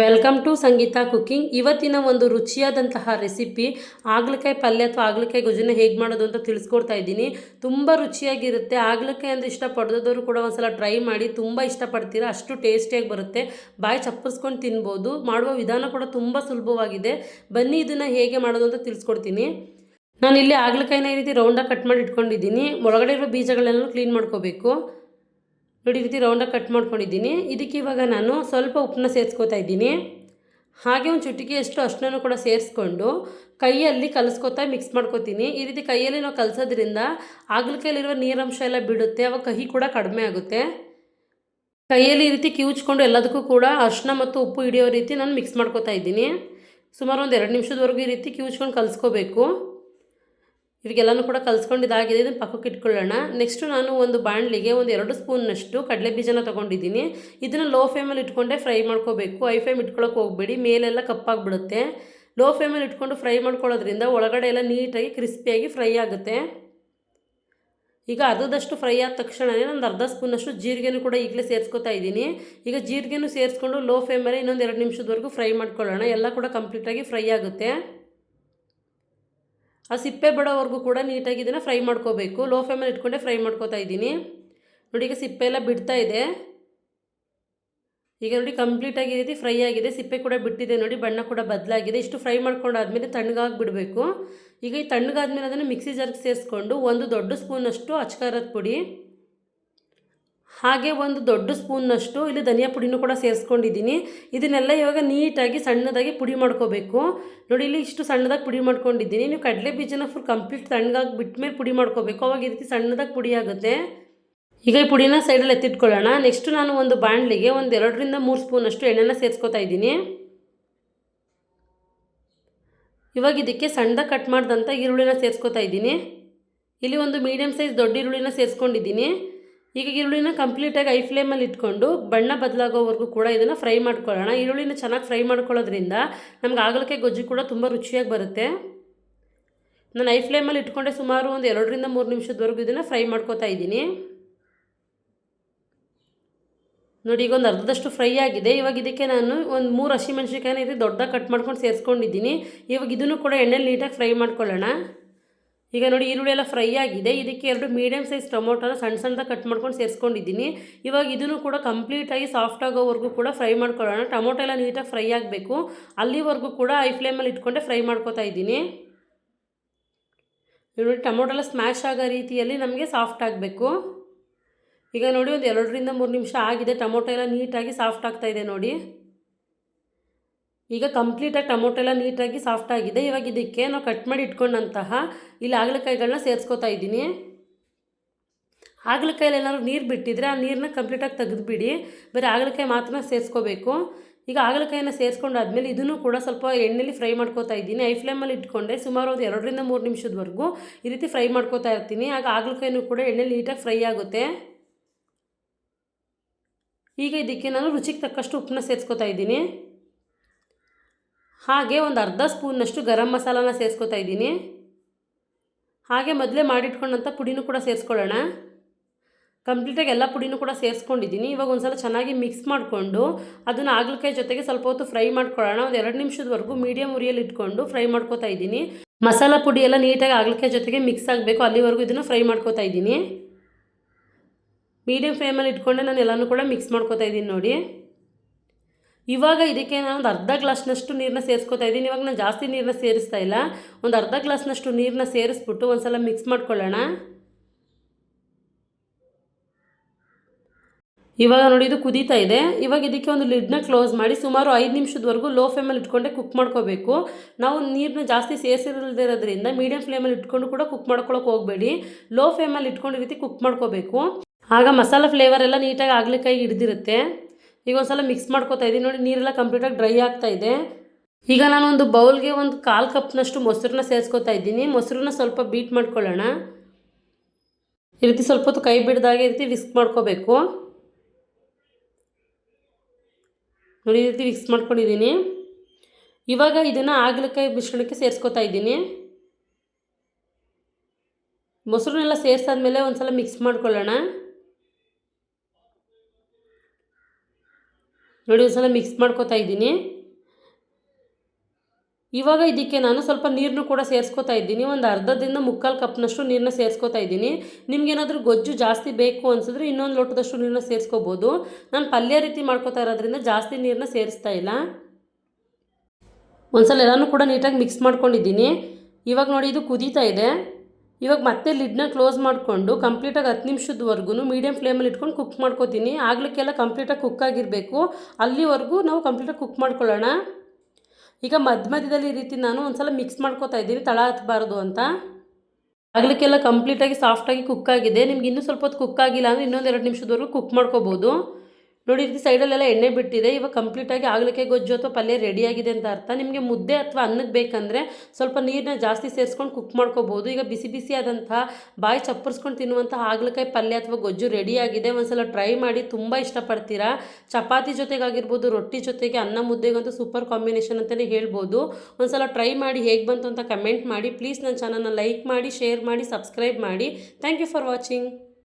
Welcome to Sangeetha cooking ಇವತ್ತಿನ ಒಂದು ರುಚಿಯಾದಂತಹ recipe, ಆಗ್ಲಕಾಯಿ ಪಲ್ಯ ಅಥವಾ ಆಗ್ಲಕಾಯಿ ಗೊಜ್ಜನ್ನ ಹೇಗೆ ಮಾಡೋದು ಅಂತ ತಿಳಿಸ್ಕೊಡ್ತಾ ಇದ್ದೀನಿ. ತುಂಬ ರುಚಿಯಾಗಿರುತ್ತೆ. ಆಗ್ಲಕಾಯಿ ಅಂದರೆ ಇಷ್ಟಪಡೋದವರು ಕೂಡ ಒಂದ್ಸಲ ಟ್ರೈ ಮಾಡಿ ತುಂಬ ಇಷ್ಟಪಡ್ತೀರಾ? ಅಷ್ಟು ಟೇಸ್ಟಿಯಾಗಿ ಬರುತ್ತೆ. ಬಾಯಿ ಚಪ್ಪರಿಸ್ಕೊಂಡು ತಿನ್ಬೋದು. ಮಾಡುವ ವಿಧಾನ ಕೂಡ ತುಂಬ ಸುಲಭವಾಗಿದೆ. ಬನ್ನಿ ಇದನ್ನು ಹೇಗೆ ಮಾಡೋದು ಅಂತ ತಿಳಿಸ್ಕೊಡ್ತೀನಿ. ನಾನು ಇಲ್ಲಿ ಆಗ್ಲಕಾಯಿನ ಈ ರೀತಿ ರೌಂಡಾಗಿ ಕಟ್ ಮಾಡಿ ಇಟ್ಕೊಂಡಿದ್ದೀನಿ. ಒಳಗಡೆ ಇರೋ ಬೀಜಗಳೆಲ್ಲ ಕ್ಲೀನ್ ಮಾಡ್ಕೋಬೇಕು. ನೋಡಿ ರೀತಿ ರೌಂಡಾಗಿ ಕಟ್ ಮಾಡ್ಕೊಂಡಿದ್ದೀನಿ. ಇದಕ್ಕೆ ಇವಾಗ ನಾನು ಸ್ವಲ್ಪ ಉಪ್ಪನ್ನ ಸೇರಿಸ್ಕೋತಾ ಇದ್ದೀನಿ. ಹಾಗೆ ಒಂದು ಚುಟಿಕೆಯಷ್ಟು ಅಷ್ಟನ್ನು ಕೂಡ ಸೇರಿಸ್ಕೊಂಡು ಕೈಯಲ್ಲಿ ಕಲಿಸ್ಕೊತಾ ಮಿಕ್ಸ್ ಮಾಡ್ಕೊತೀನಿ. ಈ ರೀತಿ ಕೈಯಲ್ಲಿ ನಾವು ಕಲಿಸೋದ್ರಿಂದ ಆಗ್ಲಕಾಯಲ್ಲಿರುವ ನೀರಂಶ ಎಲ್ಲ ಬಿಡುತ್ತೆ, ಅವಾಗ ಕಹಿ ಕೂಡ ಕಡಿಮೆ ಆಗುತ್ತೆ. ಕೈಯಲ್ಲಿ ಈ ರೀತಿ ಕಿವುಚ್ಕೊಂಡು ಎಲ್ಲದಕ್ಕೂ ಕೂಡ ಅರ್ಶಿನ ಮತ್ತು ಉಪ್ಪು ಹಿಡಿಯೋ ರೀತಿ ನಾನು ಮಿಕ್ಸ್ ಮಾಡ್ಕೋತಾ ಇದ್ದೀನಿ. ಸುಮಾರು ಒಂದು ಎರಡು ನಿಮಿಷದವರೆಗೂ ಈ ರೀತಿ ಕಿವುಚ್ಕೊಂಡು ಕಲಿಸ್ಕೋಬೇಕು. ಇವಾಗೆಲ್ಲನೂ ಕೂಡ ಕಲಿಸ್ಕೊಂಡು ಇದಾಗಿದೆ ಇದನ್ನು ಪಕ್ಕಕ್ಕೆ ಇಟ್ಕೊಳ್ಳೋಣ. ನೆಕ್ಸ್ಟು ನಾನು ಒಂದು ಬಾಣಲಿಗೆ ಒಂದು ಎರಡು ಸ್ಪೂನ್ನಷ್ಟು ಕಡಲೆ ಬೀಜನ ತೊಗೊಂಡಿದ್ದೀನಿ. ಇದನ್ನು ಲೋ ಫ್ಲೇಮಲ್ಲಿ ಇಟ್ಕೊಂಡೆ ಫ್ರೈ ಮಾಡ್ಕೋಬೇಕು. ಐ ಫ್ಲೇಮ್ ಇಟ್ಕೊಳ್ಳೋಕೆ ಹೋಗಬೇಡಿ, ಮೇಲೆಲ್ಲ ಕಪ್ಪಾಗಿಬಿಡುತ್ತೆ. ಲೋ ಫ್ಲೇಮಲ್ಲಿ ಇಟ್ಕೊಂಡು ಫ್ರೈ ಮಾಡ್ಕೊಳ್ಳೋದ್ರಿಂದ ಒಳಗಡೆ ಎಲ್ಲ ನೀಟಾಗಿ ಕ್ರಿಸ್ಪಿಯಾಗಿ ಫ್ರೈ ಆಗುತ್ತೆ. ಈಗ ಅರ್ಧದಷ್ಟು ಫ್ರೈ ಆದ ತಕ್ಷಣವೇ ಒಂದು ಅರ್ಧ ಸ್ಪೂನಷ್ಟು ಜೀರಿಗೆನೂ ಕೂಡ ಈಗಲೇ ಸೇರಿಸ್ಕೊತಾ ಇದ್ದೀನಿ. ಈಗ ಜೀರಿಗೆನೂ ಸೇರಿಸ್ಕೊಂಡು ಲೋ ಫ್ಲೇಮಲ್ಲಿ ಇನ್ನೊಂದು ಎರಡು ನಿಮಿಷದವರೆಗೂ ಫ್ರೈ ಮಾಡ್ಕೊಳ್ಳೋಣ. ಎಲ್ಲ ಕೂಡ ಕಂಪ್ಲೀಟಾಗಿ ಫ್ರೈ ಆಗುತ್ತೆ. ಆ ಸಿಪ್ಪೆ ಬಿಡೋವರೆಗೂ ಕೂಡ ನೀಟಾಗಿ ಇದನ್ನು ಫ್ರೈ ಮಾಡ್ಕೋಬೇಕು. ಲೋ ಫ್ಲೇಮಲ್ಲಿ ಇಟ್ಕೊಂಡೆ ಫ್ರೈ ಮಾಡ್ಕೋತಾ ಇದ್ದೀನಿ. ನೋಡಿ ಈಗ ಸಿಪ್ಪೆ ಎಲ್ಲ ಬಿಡ್ತಾ ಇದೆ. ಈಗ ನೋಡಿ ಕಂಪ್ಲೀಟಾಗಿ ಈ ರೀತಿ ಫ್ರೈ ಆಗಿದೆ. ಸಿಪ್ಪೆ ಕೂಡ ಬಿಟ್ಟಿದೆ ನೋಡಿ, ಬಣ್ಣ ಕೂಡ ಬದಲಾಗಿದೆ. ಇಷ್ಟು ಫ್ರೈ ಮಾಡ್ಕೊಂಡಾದ್ಮೇಲೆ ತಣ್ಣಗಾಗಿ ಬಿಡಬೇಕು. ಈಗ ಈ ತಣ್ಣಗಾದ್ಮೇಲೆ ಅದನ್ನು ಮಿಕ್ಸಿ ಜಾರ್ಗೆ ಸೇರಿಸ್ಕೊಂಡು ಒಂದು ದೊಡ್ಡ ಸ್ಪೂನಷ್ಟು ಅಚ್ಕಾರದ ಪುಡಿ ಹಾಗೆ ಒಂದು ದೊಡ್ಡ ಸ್ಪೂನ್ನಷ್ಟು ಇಲ್ಲಿ ಧನಿಯಾ ಪುಡಿನೂ ಕೂಡ ಸೇರಿಸ್ಕೊಂಡಿದ್ದೀನಿ. ಇದನ್ನೆಲ್ಲ ಇವಾಗ ನೀಟಾಗಿ ಸಣ್ಣದಾಗಿ ಪುಡಿ ಮಾಡ್ಕೋಬೇಕು. ನೋಡಿ, ಇಲ್ಲಿ ಇಷ್ಟು ಸಣ್ಣದಾಗಿ ಪುಡಿ ಮಾಡ್ಕೊಂಡಿದ್ದೀನಿ. ನೀವು ಕಡಲೆ ಬೀಜನ ಫುಲ್ ಕಂಪ್ಲೀಟ್ ತಣ್ಣಗಾಗಿ ಬಿಟ್ಟ ಮೇಲೆ ಪುಡಿ ಮಾಡ್ಕೋಬೇಕು. ಅವಾಗ ಈ ರೀತಿ ಸಣ್ಣದಾಗಿ ಪುಡಿ ಆಗುತ್ತೆ. ಈಗ ಈ ಪುಡಿನ ಸೈಡಲ್ಲಿ ಎತ್ತಿಟ್ಕೊಳ್ಳೋಣ. ನೆಕ್ಸ್ಟ್ ನಾನು ಒಂದು ಬಾಣಲಿಗೆ ಒಂದು ಎರಡರಿಂದ ಮೂರು ಸ್ಪೂನಷ್ಟು ಎಣ್ಣೆನ ಸೇರಿಸ್ಕೊತಾ ಇದ್ದೀನಿ. ಇವಾಗ ಇದಕ್ಕೆ ಸಣ್ಣದಾಗಿ ಕಟ್ ಮಾಡಿದಂಥ ಈರುಳ್ಳಿನ ಸೇರಿಸ್ಕೊತಾ ಇದ್ದೀನಿ. ಇಲ್ಲಿ ಒಂದು ಮೀಡಿಯಮ್ ಸೈಜ್ ದೊಡ್ಡ ಈರುಳ್ಳಿನ ಸೇರಿಸ್ಕೊಂಡಿದ್ದೀನಿ. ಈಗ ಈರುಳ್ಳಿನ ಕಂಪ್ಲೀಟಾಗಿ ಐ ಫ್ಲೇಮಲ್ಲಿ ಇಟ್ಕೊಂಡು ಬಣ್ಣ ಬದಲಾಗೋವರೆಗೂ ಕೂಡ ಇದನ್ನು ಫ್ರೈ ಮಾಡ್ಕೊಳ್ಳೋಣ. ಈರುಳ್ಳಿನ ಚೆನ್ನಾಗಿ ಫ್ರೈ ಮಾಡ್ಕೊಳ್ಳೋದ್ರಿಂದ ನಮ್ಗೆ ಆಗಲಕ್ಕೆ ಗೊಜ್ಜು ಕೂಡ ತುಂಬ ರುಚಿಯಾಗಿ ಬರುತ್ತೆ. ನಾನು ಐ ಫ್ಲೇಮಲ್ಲಿ ಇಟ್ಕೊಂಡೆ ಸುಮಾರು ಒಂದು ಎರಡರಿಂದ ಮೂರು ನಿಮಿಷದವರೆಗೂ ಇದನ್ನು ಫ್ರೈ ಮಾಡ್ಕೋತಾ ಇದ್ದೀನಿ. ನೋಡಿ, ಈಗ ಒಂದು ಅರ್ಧದಷ್ಟು ಫ್ರೈ ಆಗಿದೆ. ಇವಾಗ ಇದಕ್ಕೆ ನಾನು ಒಂದು ಮೂರು ಹಸಿಮೆಣ್ಸಿಕಾಯಿನ ಇದು ದೊಡ್ಡ ಕಟ್ ಮಾಡ್ಕೊಂಡು ಸೇರಿಸ್ಕೊಂಡಿದ್ದೀನಿ. ಇವಾಗ ಇದನ್ನು ಕೂಡ ಎಣ್ಣೆಲಿ ನೀಟಾಗಿ ಫ್ರೈ ಮಾಡ್ಕೊಳ್ಳೋಣ. ಈಗ ನೋಡಿ ಈರುಳ್ಳಿ ಎಲ್ಲ ಫ್ರೈ ಆಗಿದೆ. ಇದಕ್ಕೆ ಎರಡು ಮೀಡಿಯಮ್ ಸೈಜ್ ಟೊಮೊಟೊನ ಸಣ್ಣ ಸಣ್ಣದಾಗಿ ಕಟ್ ಮಾಡ್ಕೊಂಡು ಸೇರಿಸ್ಕೊಂಡಿದ್ದೀನಿ. ಇವಾಗ ಇದನ್ನು ಕೂಡ ಕಂಪ್ಲೀಟಾಗಿ ಸಾಫ್ಟ್ ಆಗೋವರೆಗೂ ಕೂಡ ಫ್ರೈ ಮಾಡ್ಕೊಳ್ಳೋಣ. ಟೊಮೊಟೊ ಎಲ್ಲ ನೀಟಾಗಿ ಫ್ರೈ ಆಗಬೇಕು. ಅಲ್ಲಿವರೆಗೂ ಕೂಡ ಐ ಫ್ಲೇಮಲ್ಲಿ ಇಟ್ಕೊಂಡೆ ಫ್ರೈ ಮಾಡ್ಕೊತಾ ಇದ್ದೀನಿ. ನೋಡಿ ಟೊಮೊಟೊ ಎಲ್ಲ ಸ್ಮ್ಯಾಶ್ ಆಗೋ ರೀತಿಯಲ್ಲಿ ನಮಗೆ ಸಾಫ್ಟ್ ಆಗಬೇಕು. ಈಗ ನೋಡಿ ಒಂದು ಎರಡರಿಂದ ಮೂರು ನಿಮಿಷ ಆಗಿದೆ. ಟೊಮೊಟೊ ಎಲ್ಲ ನೀಟಾಗಿ ಸಾಫ್ಟ್ ಆಗ್ತಾ ಇದೆ ನೋಡಿ. ಈಗ ಕಂಪ್ಲೀಟಾಗಿ ಟೊಮೊಟೊ ಎಲ್ಲ ನೀಟಾಗಿ ಸಾಫ್ಟ್ ಆಗಿದೆ. ಇವಾಗ ಇದಕ್ಕೆ ನಾವು ಕಟ್ ಮಾಡಿ ಇಟ್ಕೊಂಡಂತಹ ಇಲ್ಲಿ ಹಾಗಲಕಾಯಿಗಳನ್ನ ಸೇರಿಸ್ಕೋತಾ ಇದ್ದೀನಿ. ಹಾಗಲಕಾಯಲ್ಲಿ ಏನಾದ್ರು ನೀರು ಬಿಟ್ಟಿದ್ರೆ ಆ ನೀರನ್ನ ಕಂಪ್ಲೀಟಾಗಿ ತೆಗೆದುಬಿಡಿ. ಬರೀ ಆಗಲಕಾಯಿ ಮಾತ್ರ ಸೇರಿಸ್ಕೋಬೇಕು. ಈಗ ಹಾಗಲಕಾಯಿನ ಸೇರಿಸ್ಕೊಂಡಾದ್ಮೇಲೆ ಇದನ್ನು ಕೂಡ ಸ್ವಲ್ಪ ಎಣ್ಣೆಲಿ ಫ್ರೈ ಮಾಡ್ಕೋತಾ ಇದ್ದೀನಿ. ಐ ಫ್ಲೇಮಲ್ಲಿ ಇಟ್ಕೊಂಡೆ ಸುಮಾರು ಒಂದು ಎರಡರಿಂದ ಮೂರು ನಿಮಿಷದವರೆಗೂ ಈ ರೀತಿ ಫ್ರೈ ಮಾಡ್ಕೋತಾ ಇರ್ತೀನಿ. ಆಗ ಆಗಲಕಾಯಿನೂ ಕೂಡ ಎಣ್ಣೆಲಿ ನೀಟಾಗಿ ಫ್ರೈ ಆಗುತ್ತೆ. ಈಗ ಇದಕ್ಕೆ ನಾನು ರುಚಿಗೆ ತಕ್ಕಷ್ಟು ಉಪ್ಪನ್ನ ಸೇರಿಸ್ಕೋತಾ ಇದ್ದೀನಿ. ಹಾಗೆ ಒಂದು ಅರ್ಧ ಸ್ಪೂನ್ನಷ್ಟು ಗರಂ ಮಸಾಲಾನ ಸೇರಿಸ್ಕೊತಾ ಇದ್ದೀನಿ. ಹಾಗೆ ಮೊದಲೇ ಮಾಡಿಟ್ಕೊಂಡಂಥ ಪುಡಿನೂ ಕೂಡ ಸೇರಿಸ್ಕೊಳ್ಳೋಣ. ಕಂಪ್ಲೀಟಾಗಿ ಎಲ್ಲ ಪುಡಿನೂ ಕೂಡ ಸೇರಿಸ್ಕೊಂಡಿದ್ದೀನಿ. ಇವಾಗ ಒಂದು ಸಲ ಚೆನ್ನಾಗಿ ಮಿಕ್ಸ್ ಮಾಡಿಕೊಂಡು ಅದನ್ನು ಆಗ್ಲಕಾಯಿ ಜೊತೆಗೆ ಸ್ವಲ್ಪ ಹೊತ್ತು ಫ್ರೈ ಮಾಡ್ಕೊಳ್ಳೋಣ. ಒಂದು ಎರಡು ನಿಮಿಷದವರೆಗೂ ಮೀಡಿಯಮ್ ಉರಿಯಲ್ಲಿ ಇಟ್ಕೊಂಡು ಫ್ರೈ ಮಾಡ್ಕೋತಾ ಇದ್ದೀನಿ. ಮಸಾಲ ಪುಡಿ ಎಲ್ಲ ನೀಟಾಗಿ ಆಗ್ಲಕಾಯಿ ಜೊತೆಗೆ ಮಿಕ್ಸ್ ಆಗಬೇಕು. ಅಲ್ಲಿವರೆಗೂ ಇದನ್ನು ಫ್ರೈ ಮಾಡ್ಕೋತಾ ಇದ್ದೀನಿ. ಮೀಡಿಯಮ್ ಫ್ಲೇಮಲ್ಲಿ ಇಟ್ಕೊಂಡೆ ನಾನು ಎಲ್ಲನೂ ಕೂಡ ಮಿಕ್ಸ್ ಮಾಡ್ಕೋತಾ ಇದ್ದೀನಿ ನೋಡಿ. ಇವಾಗ ಇದಕ್ಕೆ ನಾನು ಒಂದು ಅರ್ಧ ಗ್ಲಾಸ್ನಷ್ಟು ನೀರನ್ನ ಸೇರಿಸ್ಕೊತಾ ಇದ್ದೀನಿ. ಇವಾಗ ನಾನು ಜಾಸ್ತಿ ನೀರನ್ನ ಸೇರಿಸ್ತಾ ಇಲ್ಲ. ಒಂದು ಅರ್ಧ ಗ್ಲಾಸ್ನಷ್ಟು ನೀರನ್ನ ಸೇರಿಸ್ಬಿಟ್ಟು ಒಂದು ಸಲ ಮಿಕ್ಸ್ ಮಾಡ್ಕೊಳ್ಳೋಣ. ಇವಾಗ ನೋಡಿ ಇದು ಕುದೀತಾ ಇದೆ. ಇವಾಗ ಇದಕ್ಕೆ ಒಂದು ಲಿಡ್ನ ಕ್ಲೋಸ್ ಮಾಡಿ ಸುಮಾರು ಐದು ನಿಮಿಷದವರೆಗೂ ಲೋ ಫ್ಲೇಮಲ್ಲಿ ಇಟ್ಕೊಂಡೆ ಕುಕ್ ಮಾಡ್ಕೋಬೇಕು. ನಾವು ನೀರನ್ನ ಜಾಸ್ತಿ ಸೇರಿಸಿರೋದ್ರಿಂದ ಮೀಡಿಯಮ್ ಫ್ಲೇಮಲ್ಲಿ ಇಟ್ಕೊಂಡು ಕೂಡ ಕುಕ್ ಮಾಡ್ಕೊಳಕ್ಕೆ ಹೋಗಬೇಡಿ. ಲೋ ಫ್ಲೇಮಲ್ಲಿ ಇಟ್ಕೊಂಡು ರೀತಿ ಕುಕ್ ಮಾಡ್ಕೋಬೇಕು. ಆಗ ಮಸಾಲ ಫ್ಲೇವರ್ ಎಲ್ಲ ನೀಟಾಗಿ ಆಗ್ಲಿಕ್ಕಾಗಿ ಹಿಡ್ದಿರುತ್ತೆ. ಈಗ ಒಂದು ಸಲ ಮಿಕ್ಸ್ ಮಾಡ್ಕೋತಾ ಇದ್ದೀನಿ ನೋಡಿ, ನೀರೆಲ್ಲ ಕಂಪ್ಲೀಟಾಗಿ ಡ್ರೈ ಆಗ್ತಾ ಇದೆ. ಈಗ ನಾನು ಒಂದು ಬೌಲ್ಗೆ ಒಂದು ಕಾಲು ಕಪ್ನಷ್ಟು ಮೊಸರನ್ನ ಸೇರಿಸ್ಕೊತಾ ಇದ್ದೀನಿ. ಮೊಸರನ್ನ ಸ್ವಲ್ಪ ಬೀಟ್ ಮಾಡ್ಕೊಳ್ಳೋಣ. ಈ ರೀತಿ ಸ್ವಲ್ಪ ಹೊತ್ತು ಕೈ ಬಿಡ್ದಾಗೆ ಈ ರೀತಿ ವಿಸ್ಕ್ ಮಾಡ್ಕೋಬೇಕು. ನೋಡಿ, ಈ ರೀತಿ ವಿಕ್ಸ್ ಮಾಡ್ಕೊಂಡಿದ್ದೀನಿ. ಇವಾಗ ಇದನ್ನು ಆಗ್ಲಕಾಯಿ ಮಿಶ್ರಣಕ್ಕೆ ಸೇರಿಸ್ಕೊತಾ ಇದ್ದೀನಿ. ಮೊಸರನ್ನೆಲ್ಲ ಸೇರಿಸಾದ್ಮೇಲೆ ಒಂದು ಸಲ ಮಿಕ್ಸ್ ಮಾಡ್ಕೊಳ್ಳೋಣ. ನೋಡಿ ಒಂದ್ಸಲ ಮಿಕ್ಸ್ ಮಾಡ್ಕೋತಾ ಇದ್ದೀನಿ. ಇವಾಗ ಇದಕ್ಕೆ ನಾನು ಸ್ವಲ್ಪ ನೀರನ್ನು ಕೂಡ ಸೇರಿಸ್ಕೋತಾ ಇದ್ದೀನಿ. ಒಂದು ಅರ್ಧದಿಂದ ಮುಕ್ಕಾಲು ಕಪ್ನಷ್ಟು ನೀರನ್ನ ಸೇರಿಸ್ಕೋತಾ ಇದ್ದೀನಿ. ನಿಮ್ಗೇನಾದರೂ ಗೊಜ್ಜು ಜಾಸ್ತಿ ಬೇಕು ಅನ್ಸಿದ್ರೆ ಇನ್ನೊಂದು ಲೋಟದಷ್ಟು ನೀರನ್ನ ಸೇರಿಸ್ಕೋಬೋದು. ನಾನು ಪಲ್ಯ ರೀತಿ ಮಾಡ್ಕೋತಾ ಇರೋದ್ರಿಂದ ಜಾಸ್ತಿ ನೀರನ್ನ ಸೇರಿಸ್ತಾ ಇಲ್ಲ. ಒಂದ್ಸಲ ಎಲ್ಲನೂ ಕೂಡ ನೀಟಾಗಿ ಮಿಕ್ಸ್ ಮಾಡ್ಕೊಂಡಿದ್ದೀನಿ. ಇವಾಗ ನೋಡಿ ಇದು ಕುದೀತಾ ಇದೆ. ಇವಾಗ ಮತ್ತೆ ಲಿಡ್ನ ಕ್ಲೋಸ್ ಮಾಡಿಕೊಂಡು ಕಂಪ್ಲೀಟಾಗಿ ಹತ್ತು ನಿಮಿಷದವರೆಗೂ ಮೀಡಿಯಮ್ ಫ್ಲೇಮಲ್ಲಿ ಇಟ್ಕೊಂಡು ಕುಕ್ ಮಾಡ್ಕೊತೀನಿ. ಆಗ್ಲಿಕ್ಕೆಲ್ಲ ಕಂಪ್ಲೀಟಾಗಿ ಕುಕ್ ಆಗಿರಬೇಕು. ಅಲ್ಲಿವರೆಗೂ ನಾವು ಕಂಪ್ಲೀಟಾಗಿ ಕುಕ್ ಮಾಡ್ಕೊಳ್ಳೋಣ. ಈಗ ಮಧ್ಯ ಮಧ್ಯದಲ್ಲಿ ಈ ರೀತಿ ನಾನು ಒಂದ್ಸಲ ಮಿಕ್ಸ್ ಮಾಡ್ಕೋತಾ ಇದ್ದೀನಿ. ತಳ ಹತ್ತಬಾರ್ದು ಅಂತ. ಆಗ್ಲಿಕ್ಕೆಲ್ಲ ಕಂಪ್ಲೀಟಾಗಿ ಸಾಫ್ಟಾಗಿ ಕುಕ್ ಆಗಿದೆ. ನಿಮ್ಗೆ ಇನ್ನೂ ಸ್ವಲ್ಪ ಹೊತ್ತು ಕುಕ್ ಆಗಿಲ್ಲ ಅಂದರೆ ಇನ್ನೊಂದು ಎರಡು ನಿಮಿಷದವರೆಗೂ ಕುಕ್ ಮಾಡ್ಕೋಬೋದು. ನೋಡಿ, ಇದಕ್ಕೆ ಸೈಡಲ್ಲೆಲ್ಲ ಎಣ್ಣೆ ಬಿಟ್ಟಿದೆ. ಇವಾಗ ಕಂಪ್ಲೀಟಾಗಿ ಆಗಲಿಕ್ಕೆ ಗೊಜ್ಜು ಅಥವಾ ಪಲ್ಯ ರೆಡಿಯಾಗಿದೆ ಅಂತ ಅರ್ಥ. ನಿಮಗೆ ಮುದ್ದೆ ಅಥವಾ ಅನ್ನಕ್ಕೆ ಬೇಕಂದರೆ ಸ್ವಲ್ಪ ನೀರನ್ನ ಜಾಸ್ತಿ ಸೇರಿಸ್ಕೊಂಡು ಕುಕ್ ಮಾಡ್ಕೋಬೋದು. ಈಗ ಬಿಸಿ ಬಿಸಿ ಬಾಯಿ ಚಪ್ಪರ್ಸ್ಕೊಂಡು ತಿನ್ನುವಂಥ ಹಾಗಲಕಾಯಿ ಪಲ್ಯ ಅಥವಾ ಗೊಜ್ಜು ರೆಡಿಯಾಗಿದೆ ಒಂದ್ಸಲ ಟ್ರೈ ಮಾಡಿ ತುಂಬ ಇಷ್ಟಪಡ್ತೀರಾ? ಚಪಾತಿ ಜೊತೆಗಾಗಿರ್ಬೋದು, ರೊಟ್ಟಿ ಜೊತೆಗೆ ಅನ್ನ ಮುದ್ದೆಗಂತೂ ಸೂಪರ್ ಕಾಂಬಿನೇಷನ್ ಅಂತಲೇ ಹೇಳ್ಬೋದು. ಒಂದ್ಸಲ ಟ್ರೈ ಮಾಡಿ ಹೇಗೆ ಬಂತು ಅಂತ ಕಮೆಂಟ್ ಮಾಡಿ. ಪ್ಲೀಸ್ ನನ್ನ ಚಾನಲ್ನ ಲೈಕ್ ಮಾಡಿ ಶೇರ್ ಮಾಡಿ ಸಬ್ಸ್ಕ್ರೈಬ್ ಮಾಡಿ. Thank you for watching